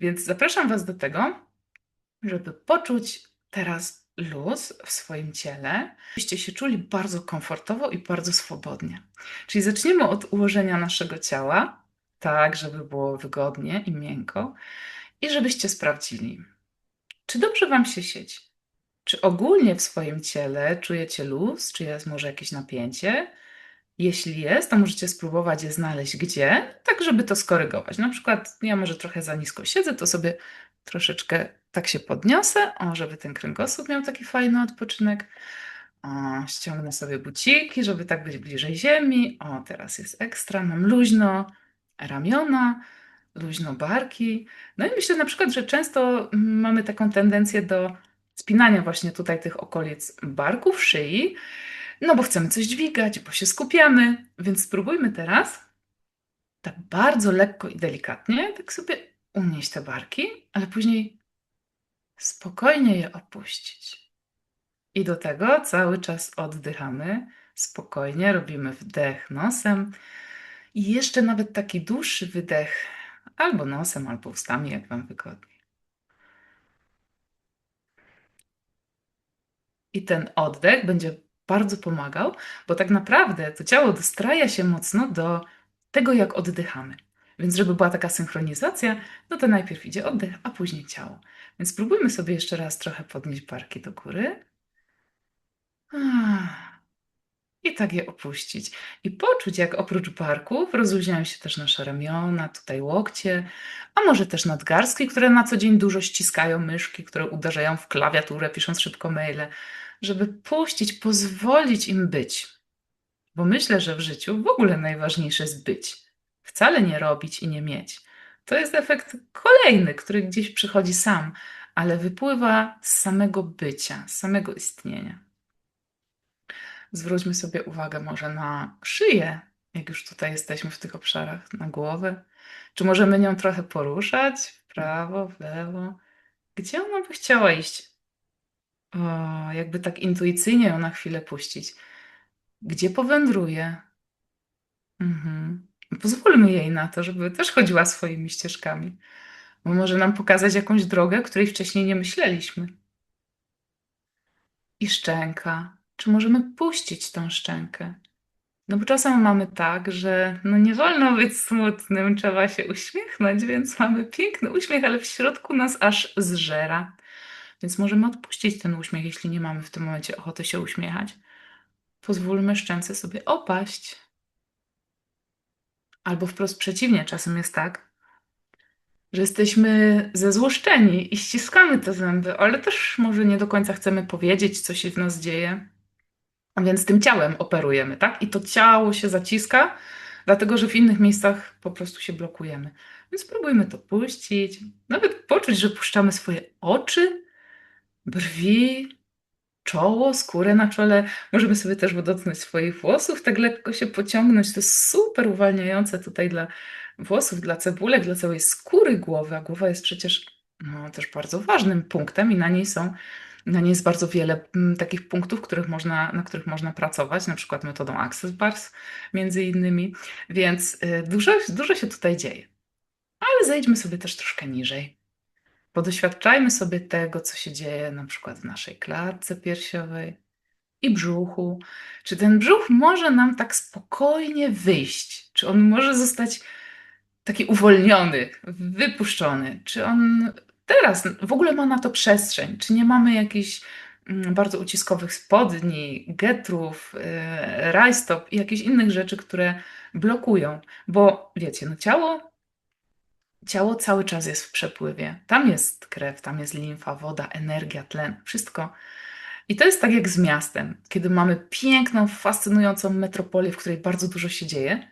Więc zapraszam Was do tego, żeby poczuć teraz luz w swoim ciele, byście się czuli bardzo komfortowo i bardzo swobodnie. Czyli zaczniemy od ułożenia naszego ciała, tak, żeby było wygodnie i miękko, i żebyście sprawdzili, czy dobrze Wam się siedzi. Czy ogólnie w swoim ciele czujecie luz, czy jest może jakieś napięcie? Jeśli jest, to możecie spróbować je znaleźć gdzie, tak żeby to skorygować. Na przykład ja może trochę za nisko siedzę, to sobie troszeczkę tak się podniosę, o, żeby ten kręgosłup miał taki fajny odpoczynek. O, ściągnę sobie buciki, żeby tak być bliżej ziemi. O, teraz jest ekstra, mam luźno ramiona, luźno barki. No i myślę na przykład, że często mamy taką tendencję do spinania właśnie tutaj tych okolic barków, szyi, no bo chcemy coś dźwigać, bo się skupiamy. Więc spróbujmy teraz tak bardzo lekko i delikatnie tak sobie unieść te barki, ale później spokojnie je opuścić. I do tego cały czas oddychamy, spokojnie robimy wdech nosem i jeszcze nawet taki dłuższy wydech albo nosem, albo ustami, jak Wam wygodnie. I ten oddech będzie bardzo pomagał, bo tak naprawdę to ciało dostraja się mocno do tego, jak oddychamy. Więc żeby była taka synchronizacja, no to najpierw idzie oddech, a później ciało. Więc spróbujmy sobie jeszcze raz trochę podnieść barki do góry. I tak je opuścić. I poczuć, jak oprócz barków rozluźniają się też nasze ramiona, tutaj łokcie, a może też nadgarstki, które na co dzień dużo ściskają myszki, które uderzają w klawiaturę, pisząc szybko maile, żeby puścić, pozwolić im być. Bo myślę, że w życiu w ogóle najważniejsze jest być. Wcale nie robić i nie mieć. To jest efekt kolejny, który gdzieś przychodzi sam, ale wypływa z samego bycia, z samego istnienia. Zwróćmy sobie uwagę może na szyję, jak już tutaj jesteśmy w tych obszarach, na głowę. Czy możemy nią trochę poruszać w prawo, w lewo? Gdzie ona by chciała iść? O, jakby tak intuicyjnie ją na chwilę puścić. Gdzie powędruje? Mhm. Pozwólmy jej na to, żeby też chodziła swoimi ścieżkami. Bo może nam pokazać jakąś drogę, której wcześniej nie myśleliśmy. I szczęka. Czy możemy puścić tą szczękę? No bo czasem mamy tak, że no nie wolno być smutnym, trzeba się uśmiechnąć, więc mamy piękny uśmiech, ale w środku nas aż zżera. Więc możemy odpuścić ten uśmiech, jeśli nie mamy w tym momencie ochoty się uśmiechać. Pozwólmy szczęce sobie opaść. Albo wprost przeciwnie, czasem jest tak, że jesteśmy zezłoszczeni i ściskamy te zęby, ale też może nie do końca chcemy powiedzieć, co się w nas dzieje. A więc tym ciałem operujemy, tak? I to ciało się zaciska, dlatego że w innych miejscach po prostu się blokujemy. Więc spróbujmy to puścić, nawet poczuć, że puszczamy swoje oczy, brwi, czoło, skórę na czole. Możemy sobie też dotknąć swoich włosów, tak lekko się pociągnąć. To jest super uwalniające tutaj dla włosów, dla cebulek, dla całej skóry głowy. A głowa jest przecież no, też bardzo ważnym punktem i na niej są na niej jest bardzo wiele mm, takich punktów, których można, na których można pracować, na przykład metodą Access Bars między innymi, więc y, dużo, dużo się tutaj dzieje. Ale zejdźmy sobie też troszkę niżej. Podoświadczajmy sobie tego, co się dzieje na przykład w naszej klatce piersiowej i brzuchu. Czy ten brzuch może nam tak spokojnie wyjść? Czy on może zostać taki uwolniony, wypuszczony? Czy on teraz w ogóle ma na to przestrzeń? Czy nie mamy jakichś mm, bardzo uciskowych spodni, getrów, yy, rajstop i jakichś innych rzeczy, które blokują? Bo wiecie, no ciało ciało cały czas jest w przepływie. Tam jest krew, tam jest limfa, woda, energia, tlen, wszystko. I to jest tak jak z miastem, kiedy mamy piękną, fascynującą metropolię, w której bardzo dużo się dzieje,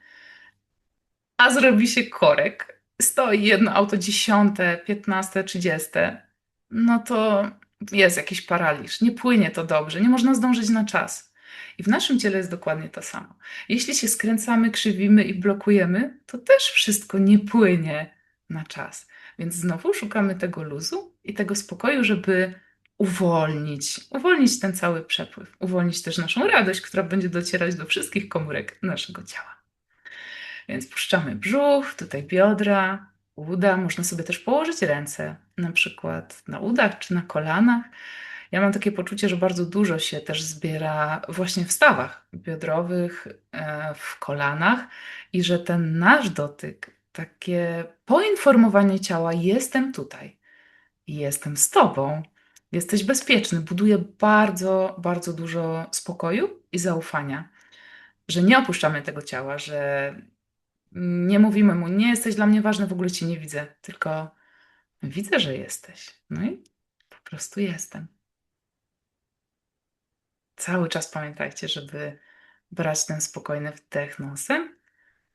a zrobi się korek. Stoi jedno auto dziesiąte, piętnaste, trzydzieste, no to jest jakiś paraliż. Nie płynie to dobrze, nie można zdążyć na czas. I w naszym ciele jest dokładnie to samo. Jeśli się skręcamy, krzywimy i blokujemy, to też wszystko nie płynie na czas. Więc znowu szukamy tego luzu i tego spokoju, żeby uwolnić, uwolnić ten cały przepływ, uwolnić też naszą radość, która będzie docierać do wszystkich komórek naszego ciała. Więc puszczamy brzuch, tutaj biodra, uda. Można sobie też położyć ręce, na przykład na udach czy na kolanach. Ja mam takie poczucie, że bardzo dużo się też zbiera właśnie w stawach biodrowych, e, w kolanach i że ten nasz dotyk, takie poinformowanie ciała: jestem tutaj, jestem z tobą, jesteś bezpieczny, buduje bardzo, bardzo dużo spokoju i zaufania, że nie opuszczamy tego ciała, że nie mówimy mu: Nie jesteś dla mnie ważny, w ogóle cię nie widzę, tylko widzę, że jesteś. No i po prostu jestem. Cały czas pamiętajcie, żeby brać ten spokojny wdech nosem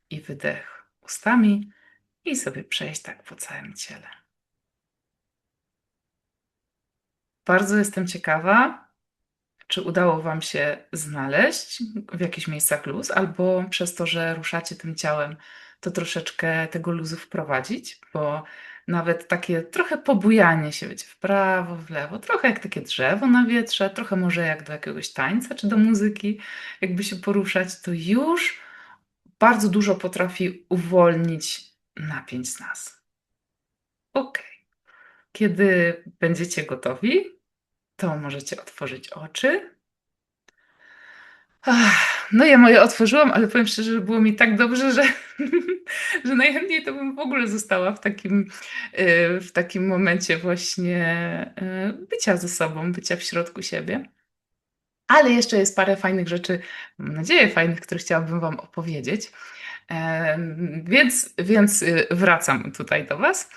i wydech ustami i sobie przejść tak po całym ciele. Bardzo jestem ciekawa, czy udało Wam się znaleźć w jakichś miejscach luz, albo przez to, że ruszacie tym ciałem, to troszeczkę tego luzu wprowadzić, bo nawet takie trochę pobujanie się, wiecie, w prawo, w lewo, trochę jak takie drzewo na wietrze, trochę może jak do jakiegoś tańca czy do muzyki, jakby się poruszać, to już bardzo dużo potrafi uwolnić napięć z nas. Ok. Kiedy będziecie gotowi, to możecie otworzyć oczy. No ja moje otworzyłam, ale powiem szczerze, że było mi tak dobrze, że, że najchętniej to bym w ogóle została w takim, y, w takim momencie właśnie y, bycia ze sobą, bycia w środku siebie. Ale jeszcze jest parę fajnych rzeczy, mam nadzieję fajnych, które chciałabym Wam opowiedzieć. Więc, więc y, wracam tutaj do Was.